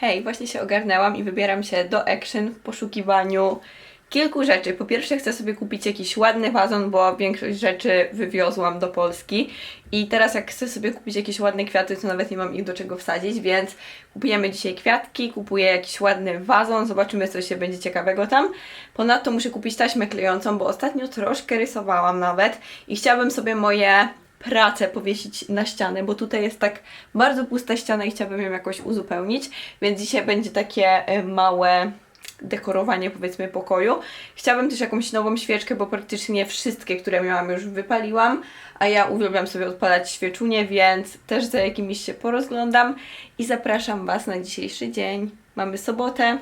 Hej, właśnie się ogarnęłam i wybieram się do Action w poszukiwaniu kilku rzeczy. Po pierwsze chcę sobie kupić jakiś ładny wazon, bo większość rzeczy wywiozłam do Polski i teraz jak chcę sobie kupić jakieś ładne kwiaty, to nawet nie mam ich do czego wsadzić, więc kupujemy dzisiaj kwiatki, kupuję jakiś ładny wazon, zobaczymy co się będzie ciekawego tam. Ponadto muszę kupić taśmę klejącą, bo ostatnio troszkę rysowałam nawet i chciałabym sobie moje pracę powiesić na ścianę, bo tutaj jest tak bardzo pusta ściana i chciałabym ją jakoś uzupełnić, więc dzisiaj będzie takie y, małe dekorowanie powiedzmy pokoju. Chciałabym też jakąś nową świeczkę, bo praktycznie wszystkie, które miałam już wypaliłam, a ja uwielbiam sobie odpalać świeczunie, więc też za jakimiś się porozglądam i zapraszam Was na dzisiejszy dzień. Mamy sobotę.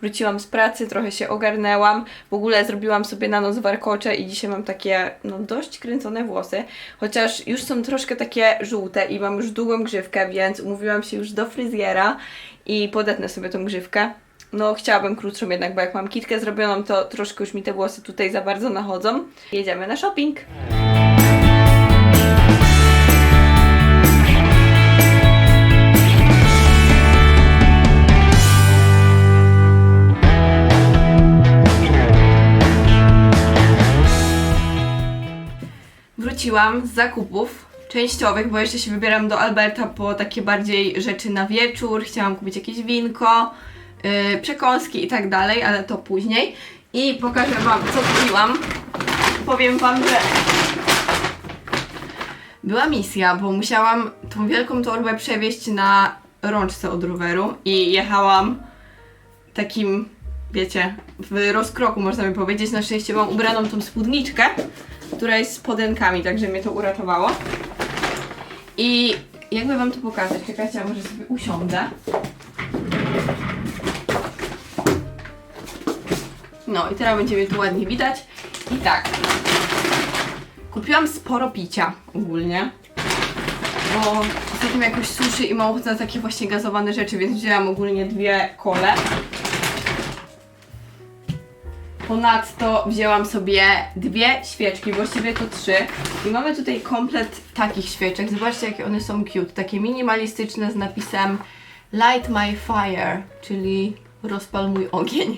Wróciłam z pracy, trochę się ogarnęłam. W ogóle zrobiłam sobie na noc warkocze i dzisiaj mam takie, no dość kręcone włosy. Chociaż już są troszkę takie żółte i mam już długą grzywkę, więc umówiłam się już do fryzjera i podetnę sobie tą grzywkę. No, chciałabym krótszą jednak, bo jak mam kitkę zrobioną, to troszkę już mi te włosy tutaj za bardzo nachodzą. Jedziemy na shopping. Wróciłam z zakupów częściowych, bo jeszcze się wybieram do Alberta po takie bardziej rzeczy na wieczór. Chciałam kupić jakieś winko, yy, przekąski i tak dalej, ale to później. I pokażę Wam, co kupiłam. Powiem Wam, że była misja, bo musiałam tą wielką torbę przewieźć na rączce od roweru i jechałam takim, wiecie, w rozkroku można by powiedzieć. Na szczęście mam ubraną tą spódniczkę, która jest z podenkami, także mnie to uratowało. I jakby wam to pokazać, czekajcie, ja może sobie usiądę. No i teraz będzie mnie tu ładnie widać. I tak, kupiłam sporo picia ogólnie, bo ostatnio jakoś suszy i mam ochotę na takie właśnie gazowane rzeczy, więc wzięłam ogólnie dwie kole. Ponadto wzięłam sobie dwie świeczki, właściwie to trzy. I mamy tutaj komplet takich świeczek. Zobaczcie, jakie one są cute. Takie minimalistyczne z napisem Light my fire, czyli rozpal mój ogień.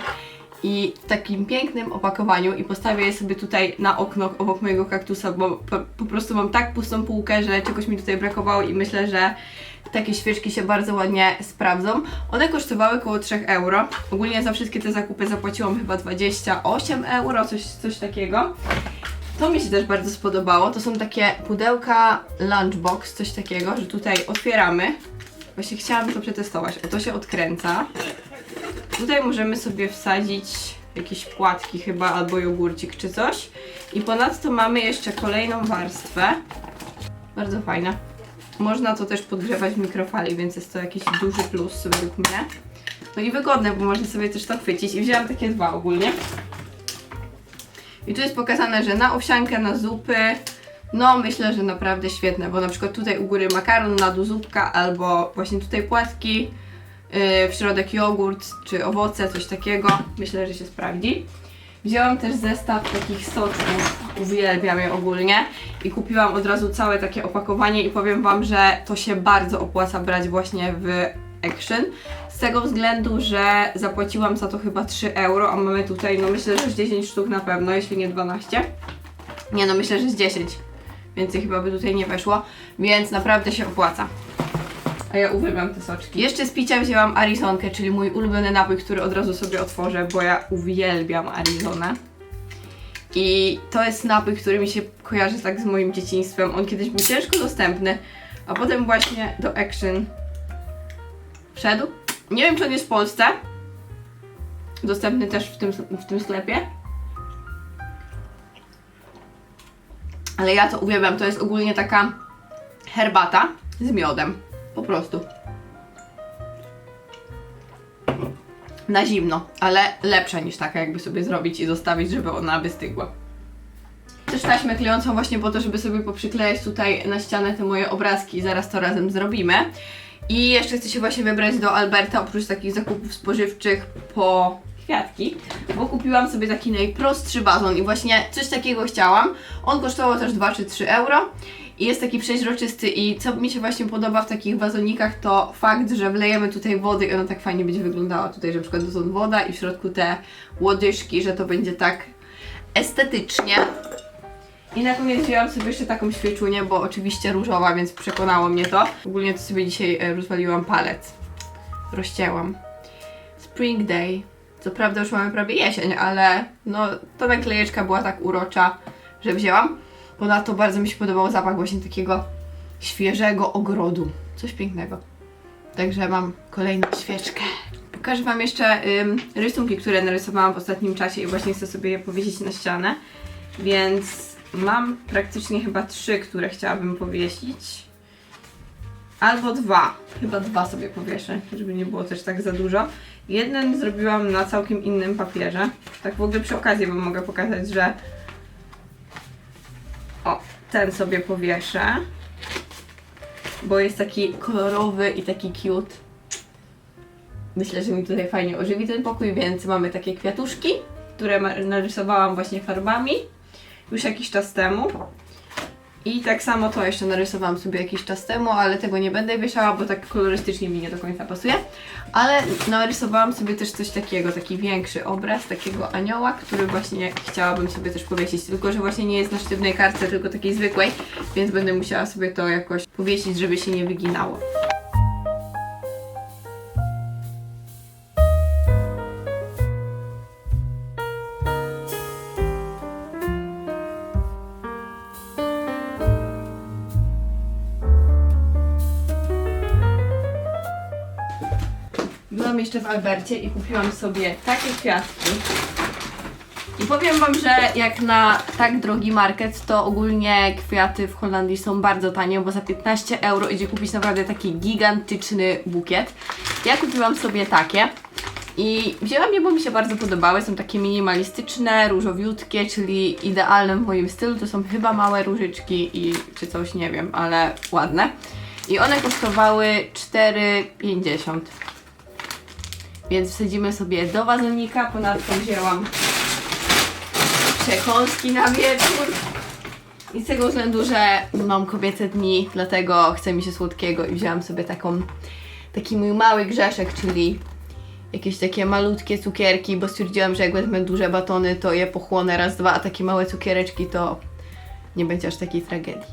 I w takim pięknym opakowaniu i postawię je sobie tutaj na okno obok mojego kaktusa, bo po, po prostu mam tak pustą półkę, że czegoś mi tutaj brakowało i myślę, że takie świeczki się bardzo ładnie sprawdzą. One kosztowały około 3 euro. Ogólnie za wszystkie te zakupy zapłaciłam chyba 28 euro, coś, coś takiego. To mi się też bardzo spodobało. To są takie pudełka lunchbox, coś takiego, że tutaj otwieramy. Właśnie chciałam to przetestować. O, to się odkręca. Tutaj możemy sobie wsadzić jakieś płatki chyba, albo jogurcik czy coś. I ponadto mamy jeszcze kolejną warstwę. Bardzo fajna. Można to też podgrzewać w mikrofali, więc jest to jakiś duży plus według mnie. No i wygodne, bo można sobie też to chwycić. I wzięłam takie dwa ogólnie. I tu jest pokazane, że na owsiankę, na zupy, no myślę, że naprawdę świetne, bo na przykład tutaj u góry makaron, na dół zupka, albo właśnie tutaj płatki, yy, w środek jogurt czy owoce, coś takiego. Myślę, że się sprawdzi. Wzięłam też zestaw takich soczków, uwielbiam je ogólnie i kupiłam od razu całe takie opakowanie i powiem Wam, że to się bardzo opłaca brać właśnie w Action. Z tego względu, że zapłaciłam za to chyba 3 euro, a mamy tutaj, no myślę, że z 10 sztuk na pewno, jeśli nie 12. Nie no, myślę, że z 10. Więcej chyba by tutaj nie weszło, więc naprawdę się opłaca. A ja uwielbiam te soczki. Jeszcze z picia wzięłam Arizonkę, czyli mój ulubiony napój, który od razu sobie otworzę, bo ja uwielbiam Arizonę. I to jest napój, który mi się kojarzy tak z moim dzieciństwem. On kiedyś był ciężko dostępny, a potem właśnie do Action wszedł. Nie wiem, czy on jest w Polsce. Dostępny też w tym, w tym sklepie. Ale ja to uwielbiam. To jest ogólnie taka herbata z miodem. Po prostu. Na zimno, ale lepsza niż taka, jakby sobie zrobić i zostawić, żeby ona wystygła. Też taśmę klejącą właśnie po to, żeby sobie poprzyklejać tutaj na ścianę te moje obrazki. Zaraz to razem zrobimy. I jeszcze chcę się właśnie wybrać do Alberta, oprócz takich zakupów spożywczych po kwiatki, bo kupiłam sobie taki najprostszy wazon i właśnie coś takiego chciałam. On kosztował też 2 czy 3 euro i jest taki przeźroczysty i co mi się właśnie podoba w takich wazonikach to fakt, że wlejemy tutaj wody i ona tak fajnie będzie wyglądała tutaj, że na przykład dotąd woda i w środku te łodyżki, że to będzie tak estetycznie. I na koniec wzięłam sobie jeszcze taką świeczunię, bo oczywiście różowa, więc przekonało mnie to. Ogólnie to sobie dzisiaj e, rozwaliłam palec. Rozcięłam. Spring Day. Co prawda już mamy prawie jesień, ale no ta naklejeczka była tak urocza, że wzięłam. Ponadto bardzo mi się podobał zapach właśnie takiego świeżego ogrodu. Coś pięknego. Także mam kolejną świeczkę. Pokażę Wam jeszcze ym, rysunki, które narysowałam w ostatnim czasie i właśnie chcę sobie je powiesić na ścianę. Więc mam praktycznie chyba trzy, które chciałabym powiesić. Albo dwa. Chyba dwa sobie powieszę, żeby nie było też tak za dużo. Jeden zrobiłam na całkiem innym papierze. Tak w ogóle przy okazji Wam mogę pokazać, że o, ten sobie powieszę. Bo jest taki kolorowy i taki cute. Myślę, że mi tutaj fajnie ożywi ten pokój, więc mamy takie kwiatuszki, które narysowałam właśnie farbami już jakiś czas temu. I tak samo to jeszcze narysowałam sobie jakiś czas temu, ale tego nie będę wieszała, bo tak kolorystycznie mi nie do końca pasuje. Ale narysowałam sobie też coś takiego, taki większy obraz takiego anioła, który właśnie chciałabym sobie też powiesić. Tylko, że właśnie nie jest na sztywnej kartce, tylko takiej zwykłej, więc będę musiała sobie to jakoś powiesić, żeby się nie wyginało. Jeszcze w Albercie i kupiłam sobie takie kwiatki. I powiem Wam, że jak na tak drogi market, to ogólnie kwiaty w Holandii są bardzo tanie, bo za 15 euro idzie kupić naprawdę taki gigantyczny bukiet. Ja kupiłam sobie takie i wzięłam je, bo mi się bardzo podobały. Są takie minimalistyczne, różowiutkie, czyli idealne w moim stylu. To są chyba małe różyczki i czy coś, nie wiem, ale ładne. I one kosztowały 4,50. Więc wsadzimy sobie do wazonika. Ponadto wzięłam przekąski na wieczór. I z tego względu, że mam kobiece dni, dlatego chce mi się słodkiego i wzięłam sobie taką, taki mój mały grzeszek, czyli jakieś takie malutkie cukierki, bo stwierdziłam, że jak wezmę duże batony, to je pochłonę raz, dwa, a takie małe cukiereczki to nie będzie aż takiej tragedii.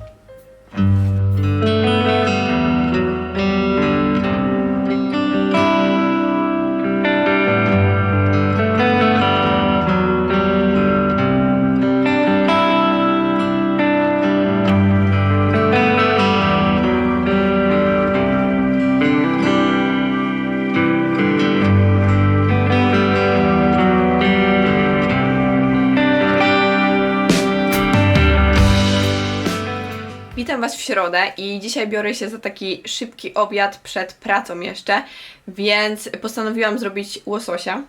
Środę i dzisiaj biorę się za taki szybki obiad przed pracą jeszcze, więc postanowiłam zrobić łososia,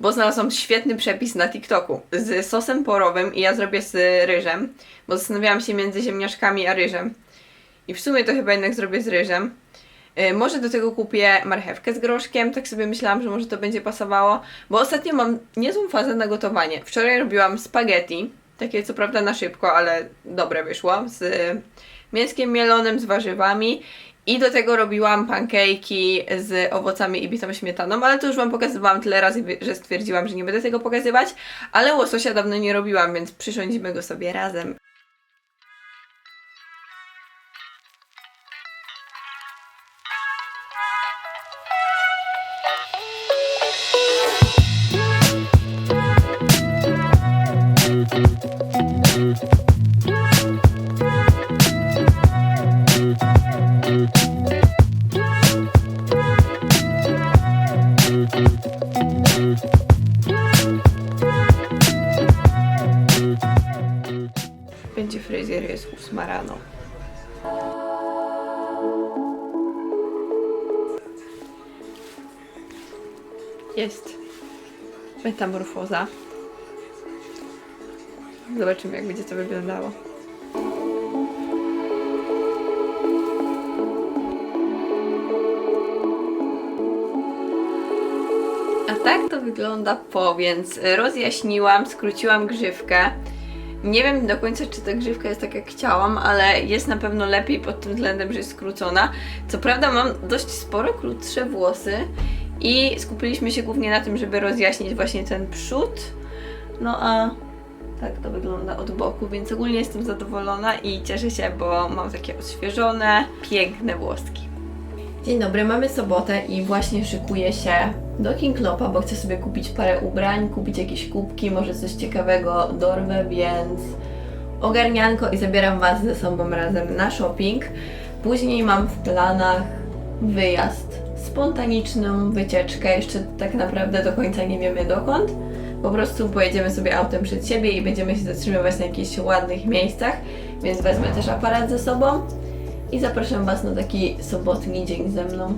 bo znalazłam świetny przepis na TikToku z sosem porowym i ja zrobię z ryżem, bo zastanawiałam się między ziemniaczkami a ryżem. I w sumie to chyba jednak zrobię z ryżem. Y, Może do tego kupię marchewkę z groszkiem, tak sobie myślałam, że może to będzie pasowało, bo ostatnio mam niezłą fazę na gotowanie. Wczoraj robiłam spaghetti, takie co prawda na szybko, ale dobre wyszło, z mięskiem mielonym, z warzywami i do tego robiłam pancake'i z owocami i bitą śmietaną, ale to już Wam pokazywałam tyle razy, że stwierdziłam, że nie będę tego pokazywać, ale łososia dawno nie robiłam, więc przyrządzimy go sobie razem. Będzie fryzjer, jest 8 rano. Jest metamorfoza. Zobaczymy, jak będzie to wyglądało. Wygląda po, więc rozjaśniłam, skróciłam grzywkę. Nie wiem do końca, czy ta grzywka jest tak jak chciałam, ale jest na pewno lepiej pod tym względem, że jest skrócona. Co prawda mam dość sporo krótsze włosy i skupiliśmy się głównie na tym, żeby rozjaśnić właśnie ten przód. No a tak to wygląda od boku, więc ogólnie jestem zadowolona i cieszę się, bo mam takie odświeżone, piękne włoski. Dzień dobry, mamy sobotę i właśnie szykuję się do King Klopa, bo chcę sobie kupić parę ubrań, kupić jakieś kubki, może coś ciekawego dorwę, więc ogarnianko i zabieram Was ze sobą razem na shopping. Później mam w planach wyjazd, spontaniczną wycieczkę, jeszcze tak naprawdę do końca nie wiemy dokąd. Po prostu pojedziemy sobie autem przed siebie i będziemy się zatrzymywać na jakichś ładnych miejscach, więc wezmę też aparat ze sobą i zapraszam Was na taki sobotni dzień ze mną.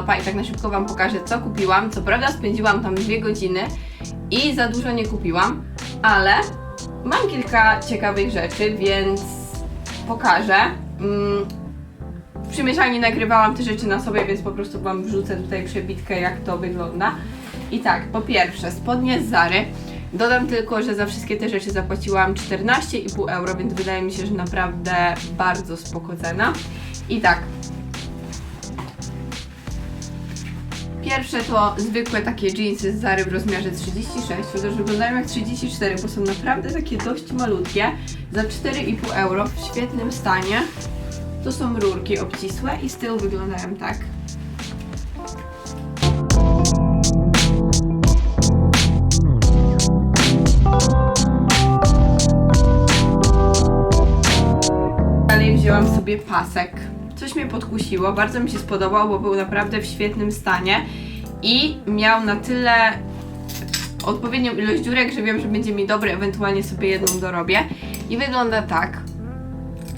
I tak na szybko Wam pokażę, co kupiłam. Co prawda spędziłam tam dwie godziny i za dużo nie kupiłam, ale mam kilka ciekawych rzeczy, więc pokażę. Mm, w przymierzalni nagrywałam te rzeczy na sobie, więc po prostu Wam wrzucę tutaj przebitkę, jak to wygląda. I tak, po pierwsze, spodnie z Zary. Dodam tylko, że za wszystkie te rzeczy zapłaciłam 14,5 euro, więc wydaje mi się, że naprawdę bardzo spoko cena. I tak, Pierwsze to zwykłe takie jeansy z Zary w rozmiarze 36, chociaż wyglądają jak 34, bo są naprawdę takie dość malutkie. Za 4,5 euro w świetnym stanie. To są rurki obcisłe i z tyłu wyglądają tak. Dalej wzięłam sobie pasek. Coś mnie podkusiło, bardzo mi się spodobał, bo był naprawdę w świetnym stanie i miał na tyle odpowiednią ilość dziurek, że wiem, że będzie mi dobry, ewentualnie sobie jedną dorobię. I wygląda tak.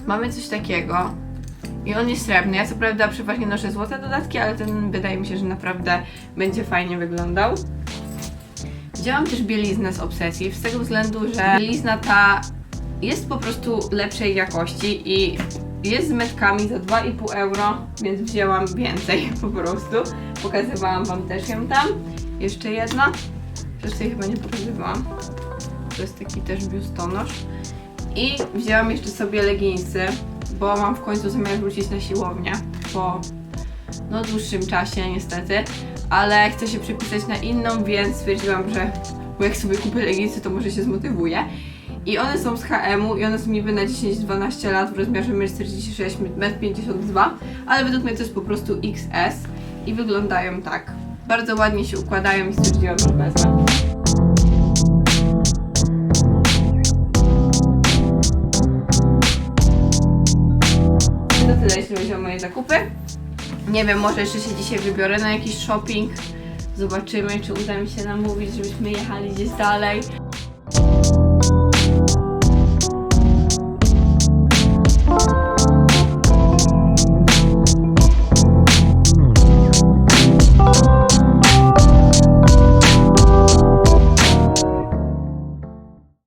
Mamy coś takiego. I on jest srebrny. Ja co prawda przeważnie noszę złote dodatki, ale ten wydaje mi się, że naprawdę będzie fajnie wyglądał. Wzięłam też bieliznę z obsesji, z tego względu, że bielizna ta jest po prostu lepszej jakości i jest z metkami za 2,5 euro, więc wzięłam więcej po prostu. Pokazywałam Wam też ją tam. Jeszcze jedna. Przecież tej chyba nie pokazywałam. To jest taki też biustonosz. I wzięłam jeszcze sobie leginsy, bo mam w końcu zamiar wrócić na siłownię po no dłuższym czasie niestety, ale chcę się przepisać na inną, więc stwierdziłam, że bo jak sobie kupię leginsy, to może się zmotywuję. I one są z HM-u i one są niby na 10-12 lat w rozmiarze 1,46 1,52 m, ale według mnie to jest po prostu XS i wyglądają tak. Bardzo ładnie się układają i stwierdziłam, że wezmę. To tyle, jeśli chodzi o moje zakupy. Nie wiem, może jeszcze się dzisiaj wybiorę na jakiś shopping. Zobaczymy, czy uda mi się namówić, żebyśmy jechali gdzieś dalej.